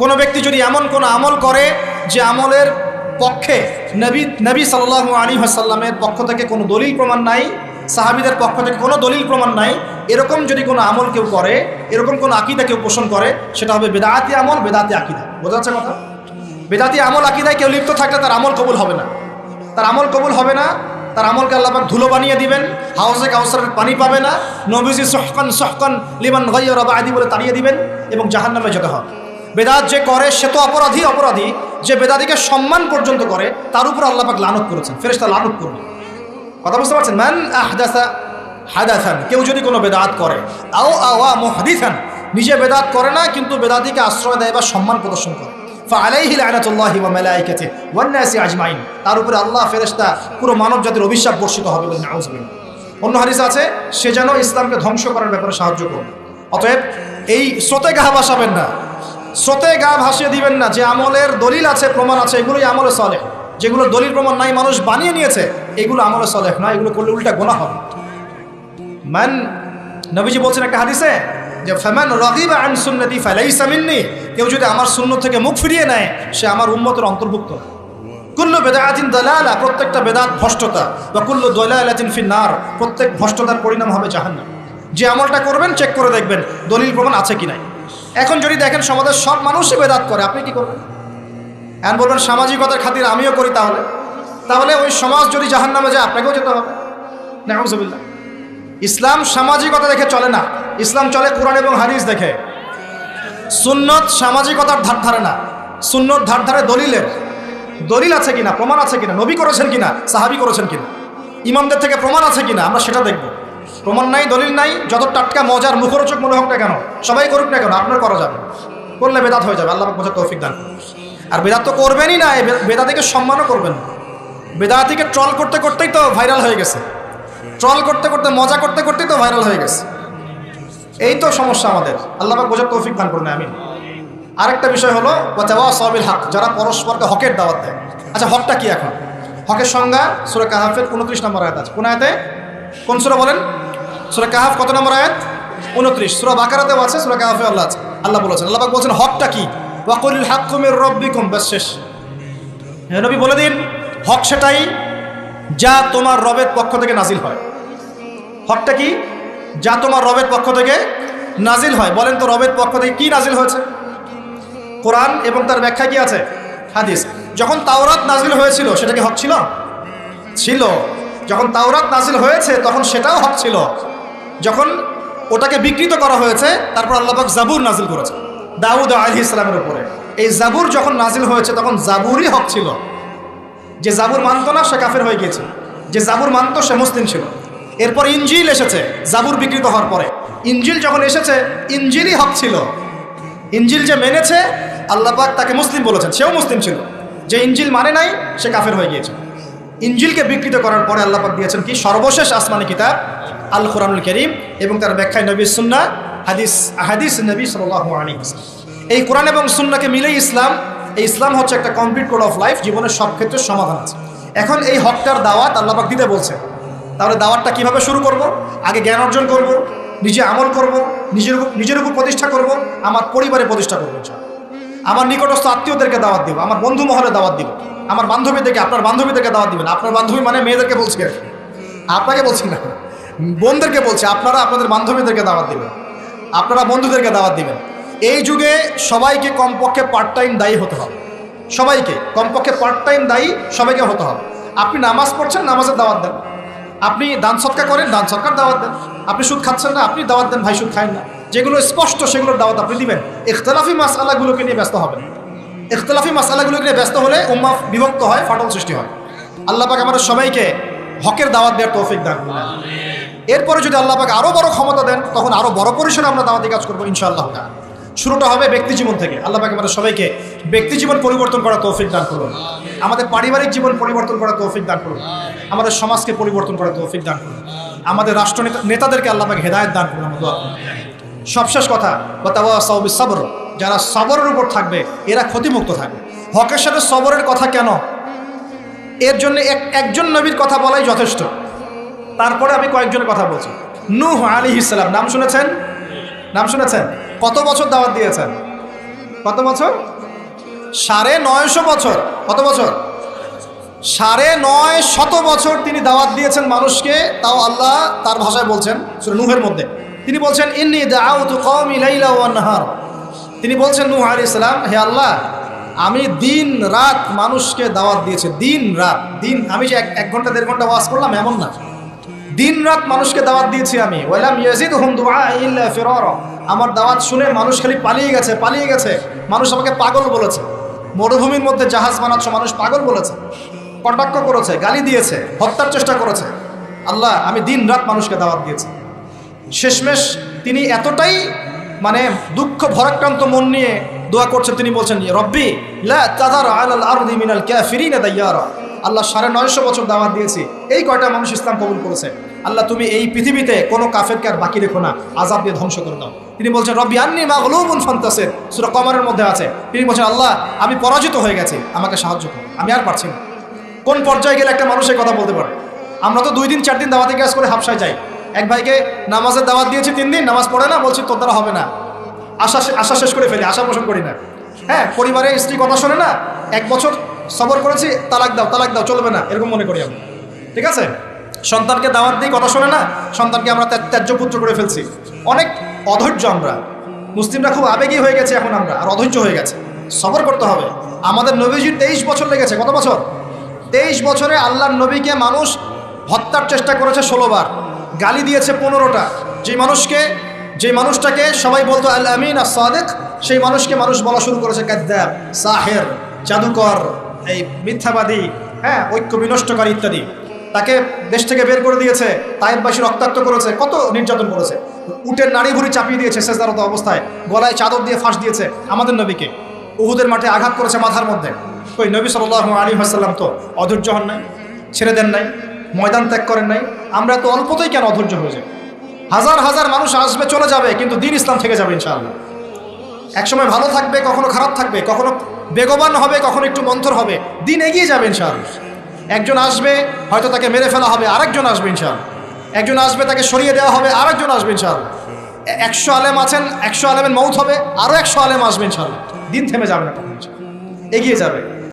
কোনো ব্যক্তি যদি এমন কোনো আমল করে যে আমলের পক্ষে নবী নবী সাল্লাহ আলী হাসাল্লামের পক্ষ থেকে কোনো দলিল প্রমাণ নাই, সাহাবিদের পক্ষ থেকে কোনো দলিল প্রমাণ নাই, এরকম যদি কোনো আমল কেউ করে, এরকম কোনো আকিদা কেউ পোষণ করে, সেটা হবে বেদাতি আমল বেদাতি আকিদা। বোঝা যাচ্ছে কথা? বেদাতি আমল, আকিদায় কেউ লিপ্ত থাকলে তার আমল কবুল হবে না। তার আমল কবুল হবে না, তার আমলকে আল্লাপাক ধুলো বানিয়ে দিবেন হাউসে কাউসারের পানি পাবে না, নবীজি সহকান সহকান লিমান গাইয়র বা আদি বলে তাড়িয়ে দিবেন এবং জাহান্নামে যেতে হবে। বেদাত যে করে, সে তো অপরাধী অপরাধী। যে বেদাদিকে সম্মান পর্যন্ত করে, তার উপর আল্লাপাক লানত করেছেন। ফেরেশতা লানত করবে কথা বুঝতে পারছেন? মান আহদাসা হাদাসান। কেউ যদি কোনো বেদাত করে, আও আওয়া মুহাদিসান নিজে বেদাত করে না, কিন্তু বেদাদিকে আশ্রয় দেয় বা সম্মান প্রদর্শন করে। ওয়ান তার উপরে আল্লাহ ফেরেশতা পুরো মানব জাতির অভিশাপ বর্ষিত হবে বলে অন্য হাদিস আছে, সে যেন ইসলামকে ধ্বংস করার ব্যাপারে সাহায্য করবে। অতএব এই স্রোতে গা ভাসাবেন না। স্রোতে গা ভাসিয়ে দিবেন না, যে আমলের দলিল আছে, প্রমাণ আছে, এগুলোই আমলে সলেহ। যেগুলো দলিল প্রমাণ নাই, মানুষ বানিয়ে নিয়েছে, এগুলো আমলে সলেহ না এগুলো করলে উল্টা গোনা হবে। মান, নবীজি বলছেন একটা হাদিসে, যে ফেমান রগিবা আন সুন্নতি ফালাইসা মিন্নি, কেউ যদি আমার সুন্নত থেকে মুখ ফিরিয়ে নেয়, সে আমার উম্মতের অন্তর্ভুক্ত। কুল্লু বেদাতিন দলালা, প্রত্যেকটা বেদাত ভ্রষ্টতা বা কুল্লু দলালাতিন ফিন নার প্রত্যেক ভ্রষ্টতার পরিণাম হবে জাহান্নাম। যে আমলটা করবেন চেক করে দেখবেন, দলিল প্রমাণ আছে কি নাই। এখন যদি দেখেন সমাজের সব মানুষই বেদাত করে, আপনি কি করবেন? এখন বলবেন, সামাজিকতার খাতির আমিও করি তাহলে। তাহলে ওই সমাজ যদি জাহান্নামে যায়, আপনাকেও যেতে হবে। নাউজুবিল্লাহ। ইসলাম সামাজিকতা দেখে চলে না। ইসলাম চলে কোরআন এবং হাদিস দেখে। সুন্নত সামাজিকতার ধার ধারে না। সুন্নত ধার ধারে দলিলের। দলিল আছে কিনা? প্রমাণ আছে কিনা? নবী করেছেন কিনা? সাহাবি করেছেন কিনা? ইমামদের থেকে প্রমাণ আছে কিনা? আমরা সেটা দেখব। প্রমাণ নাই, দলিল নাই, যত টাটকা, মজার মুখরোচক মনে হোক না কেন, সবাই করুক না কেন, আপনার করা যাবে। করলে বেদাত হয়ে যাবে, আল্লাহ বোঝার তৌফিক দান আর বেদাত তো করবেনই না বেদাতিকে সম্মানও করবেন বেদাতিকে ট্রল করতে করতেই তো ভাইরাল হয়ে গেছে। ট্রল করতে করতে, মজা করতে করতেই তো ভাইরাল হয়ে গেছে। এই তো সমস্যা আমাদের। আল্লাহ বোঝার তৌফিক দান করুন আমি আরেকটা বিষয় হলো ওয়াতাওয়া সবিল হক যারা পরস্পরকে হকের দাওয়াত দেয়। আচ্ছা হকটা কি এখন? হকের সংজ্ঞা সুরা কাহাফের উনত্রিশ নম্বর আয়াত আছে। কোন আয়াতে? কোন সুরা বলেন? সুরা কাহাফ কত নম্বর আয়াত? উনত্রিশ। সুরা বাকারাতেও আছে, সুরা কাহাফে আল্লাহ আছে। আল্লাহ বলেছেন, আল্লাহ বলছেন, হকটা কি? ওয়াকুল হাক্কুমের রব্বিকুম, ব্যাস শেষ। নবী, বলে দিন, হক সেটাই যা তোমার রবের পক্ষ থেকে নাজিল হয়। হকটা কি? যা তোমার রবের পক্ষ থেকে নাজিল হয়। বলেন তো, রবের পক্ষ থেকে কি নাজিল হয়েছে? কোরআন এবং তার ব্যাখ্যা কি আছে? হাদিস। যখন তাওরাত নাজিল হয়েছিল, সেটা কি হক ছিল? ছিল। যখন তাওরাত নাজিল হয়েছে, তখন সেটাও হক ছিল। যখন ওটাকে বিকৃত করা হয়েছে, তারপর আল্লাহবাক জাবুর নাজিল করেছে, দাউদ আলি ইসলামের উপরে। এই জাবুর যখন নাজিল হয়েছে, তখন জাবুরই হক ছিল। যে জাবুর মানতো না, সে কাফের হয়ে গিয়েছে। যে জাবুর মানতো, সে মুসলিম ছিল। এরপর ইঞ্জিল এসেছে, জাবুর বিকৃত হওয়ার পরে। ইঞ্জিল যখন এসেছে ইঞ্জিলই হক ছিল। ইঞ্জিল যে মেনেছে, আল্লাহ পাক তাকে মুসলিম বলেছেন, সেও মুসলিম ছিল। যে ইঞ্জিল মানে নাই, সে কাফের হয়ে গিয়েছে। ইঞ্জিলকে বিকৃত করার পরে আল্লাহ পাক দিয়েছেন কি? সর্বশেষ আসমানি কিতাব আল কোরআনুল করিম এবং তার ব্যাখ্যায় নবী সুন্না হাদিস হাদিস নবী আলী এই কোরআন এবং সুন্নাকে মিলেই ইসলাম, এই ইসলাম হচ্ছে একটা কমপ্লিট কোড অফ লাইফ, জীবনের সব ক্ষেত্রে সমাধান আছে। এখন এই হকটার দাওয়াত আল্লাহ পাক দিতে বলছে তাহলে দাওয়াতটা কীভাবে শুরু করব? আগে জ্ঞান অর্জন করব, নিজে আমল করব, নিজের নিজের উপর প্রতিষ্ঠা করব, আমার পরিবারে প্রতিষ্ঠা করব আমার নিকটস্থ আত্মীয়দেরকে দাওয়াত দিব, আমার বন্ধু মহলে দাওয়াত দিব, আমার বান্ধবীদেরকে, আপনার বান্ধবীদেরকে দাওয়াত দিবেন আপনার বান্ধবী মানে মেয়েদেরকে বলছি আর আপনাকে বলছি না। বোনদেরকে বলছে, আপনারা আপনাদের বান্ধবীদেরকে দাওয়াত দিবেন। আপনারা বন্ধুদেরকে দাওয়াত দিবেন। এই যুগে সবাইকে কমপক্ষে পার্ট টাইম দায়ী হতে হবে। সবাইকে, কমপক্ষে পার্ট টাইম দায়ী সবাইকে হতে হবে। আপনি নামাজ পড়ছেন, নামাজের দাওয়াত দেন। আপনি দান সৎকার করেন, দান সৎকার দাওয়াত দেন। আপনি সুদ খাচ্ছেন না, আপনি দাওয়াত দেন, ভাই সুদ খায় না। যেগুলো স্পষ্ট, সেগুলোর দাওয়াত আপনি দিবেন। ইখতলাফি মাসালাগুলোকে নিয়ে ব্যস্ত হবেন। ইখতলাফি মাসালাগুলোকে নিয়ে ব্যস্ত হলে উম্মা বিভক্ত হয়, ফাটল সৃষ্টি হয়। আল্লাহ পাক আমাদের সবাইকে হকের দাওয়াত দেওয়ার তৌফিক দান। এরপরে যদি আল্লাহ পাক আরও বড় ক্ষমতা দেন, তখন আরও বড় পরিসরে আমরা দাওয়াতি কাজ করব ইনশাআল্লাহ। শুরুটা হবে ব্যক্তি জীবন থেকে। আল্লাহ পাক আমাদের সবাইকে ব্যক্তি জীবন পরিবর্তন করা তৌফিক দান করুন। আমাদের পারিবারিক জীবন পরিবর্তন করা তৌফিক দান করুন। আমাদের সমাজকে পরিবর্তন করা তৌফিক দান করুন। আমাদের রাষ্ট্র নেতা- নেতাদেরকে আল্লাহ পাক হেদায়ত দান করুন। সবশেষ কথা সাউবি সাবর যারা সবরের উপর থাকবে, এরা ক্ষতিমুক্ত থাকবে। হকের সাথে সবরের কথা কেন? এর জন্য এক একজন নবীর কথা বলাই যথেষ্ট। তারপরে আমি কয়েকজনের কথা বলছি। নূহ আলী ইসলাম নাম শুনেছেন? নাম শুনেছেন? কত বছর দাওয়াত দিয়েছেন? কত বছর? সাড়ে নয়শো বছর। কত বছর? সাড়ে নয় শত বছর তিনি দাওয়াত দিয়েছেন মানুষকে, তাও আল্লাহ তার ভাষায় বলছেন নুহের মধ্যে। তিনি বলছেন, ইন্নি দাউতু কওমি লাইলা ওয়ান নাহার। তিনি বলছেন, নুহ আলাইহিস ইসলাম হে আল্লাহ, আমি দিন রাত মানুষকে দাওয়াত দিয়েছে, দিন রাত, দিন, আমি যে এক ঘণ্টা, দেড় ঘণ্টা ওয়াজ করলাম, এমন না। দিন রাত মানুষকে দাওয়াত দিয়েছি আমি। ফিরারা। আমার দাওয়াত শুনে মানুষ খালি পালিয়ে গেছে পালিয়ে গেছে। মানুষ আমাকে পাগল বলেছে। মরুভূমির মধ্যে জাহাজ বানাচ্ছ মানুষ পাগল বলেছে। কটাক্ষ করেছে, গালি দিয়েছে, হত্যার চেষ্টা করেছে। আল্লাহ, আমি দিন রাত মানুষকে দাওয়াত দিয়েছি। শেষমেশ তিনি এতটাই মানে দুঃখ ভরাক্রান্ত মন নিয়ে দোয়া করছেন তিনি বলছেন, রব্বি, লা তাদার আলাল আরদি মিনাল কাফিরিনা দাইয়ারা। আল্লাহ সাড়ে নয়শো বছর দাওয়াত দিয়েছি। এই কয়টা মানুষ ইসলাম কবুল করেছে? আল্লাহ, তুমি এই পৃথিবীতে কোনো কাফেরকে আর বাকি রেখো না। আজাব দিয়ে ধ্বংস করে দাও। তিনি বলছেন, রব্বি আন্নি মা হলুমুন ফান্তাসের। সুরা কমারের মধ্যে আছে। তিনি বলছেন, আল্লাহ, আমি পরাজিত হয়ে গেছি। আমাকে সাহায্য করো। আমি আর পারছি না। কোন পর্যায়ে গেলে একটা মানুষের কথা বলতে পারে? আমরা তো দুই দিন, চার দিন দাওয়াতে কাজ করে হাফসায় যাই। এক ভাইকে নামাজের দাওয়াত দিয়েছি তিন দিন, নামাজ পড়ে না, বলছি, তোর দ্বারা হবে না। আশা আশা শেষ করে ফেলি, আশা পোষণ করি না। হ্যাঁ পরিবারে স্ত্রী কথা শোনে না, এক বছর সবর করেছি, তালাক দাও তালাক দাও, চলবে না, এরকম মনে করি আমি। ঠিক আছে? সন্তানকে দাওয়াত দিই কথা শোনে না, সন্তানকে আমরা ত্যায্য পুত্র করে ফেলছি। অনেক অধৈর্য আমরা। মুসলিমরা খুব আবেগী হয়ে গেছে এখন আমরা, আর অধৈর্য হয়ে গেছে। সবর করতে হবে। আমাদের নবীজির তেইশ বছর লেগেছে, কত বছর? তেইশ বছরে আল্লাহর নবীকে মানুষ হত্যার চেষ্টা করেছে ষোলোবার গালি দিয়েছে পনেরোটা। যে মানুষকে, যে মানুষটাকে সবাই বলতো আল আমিন আর সাদেক সেই মানুষকে মানুষ বলা শুরু করেছে কাদ্দাব, সাহের, জাদুকর। এই মিথ্যাবাদী হ্যাঁ ঐক্য বিনষ্টকারী ইত্যাদি, তাকে দেশ থেকে বের করে দিয়েছে তাইবাসী রক্তাক্ত করেছে, কত নির্যাতন করেছে? উটের নাড়ি ভুড়ি চাপিয়ে দিয়েছে শেষদারত অবস্থায়, গলায় চাদর দিয়ে ফাঁস দিয়েছে আমাদের নবীকে। উহুদের মাঠে আঘাত করেছে মাথার মধ্যে। ওই নবী সাল্লাহ আলী হাসাল্লাম তো অধৈর্য হন নাই, ছেড়ে দেন নাই, ময়দান ত্যাগ করেন নাই। আমরা তো অল্পতেই কেন অধৈর্য হয়ে যাই? হাজার হাজার মানুষ আসবে, চলে যাবে, কিন্তু দিন ইসলাম থেকে যাবে ইনশাআল্লাহ। একসময় ভালো থাকবে, কখনো খারাপ থাকবে, কখনো বেগবান হবে, কখনো একটু মন্থর হবে। দিন এগিয়ে যাবে ইনশাআল্লাহ। একজন আসবে, হয়তো তাকে মেরে ফেলা হবে, আরেকজন আসবে ইনশাআল্লাহ। একজন আসবে, তাকে সরিয়ে দেওয়া হবে, আরেকজন আসবে এ- একশো আলেম আছেন, একশো আলেমের মৌত হবে আরও একশো আলেম আসবে ইনশাআল্লাহ। দিন থেমে যাবে না এগিয়ে যাবে।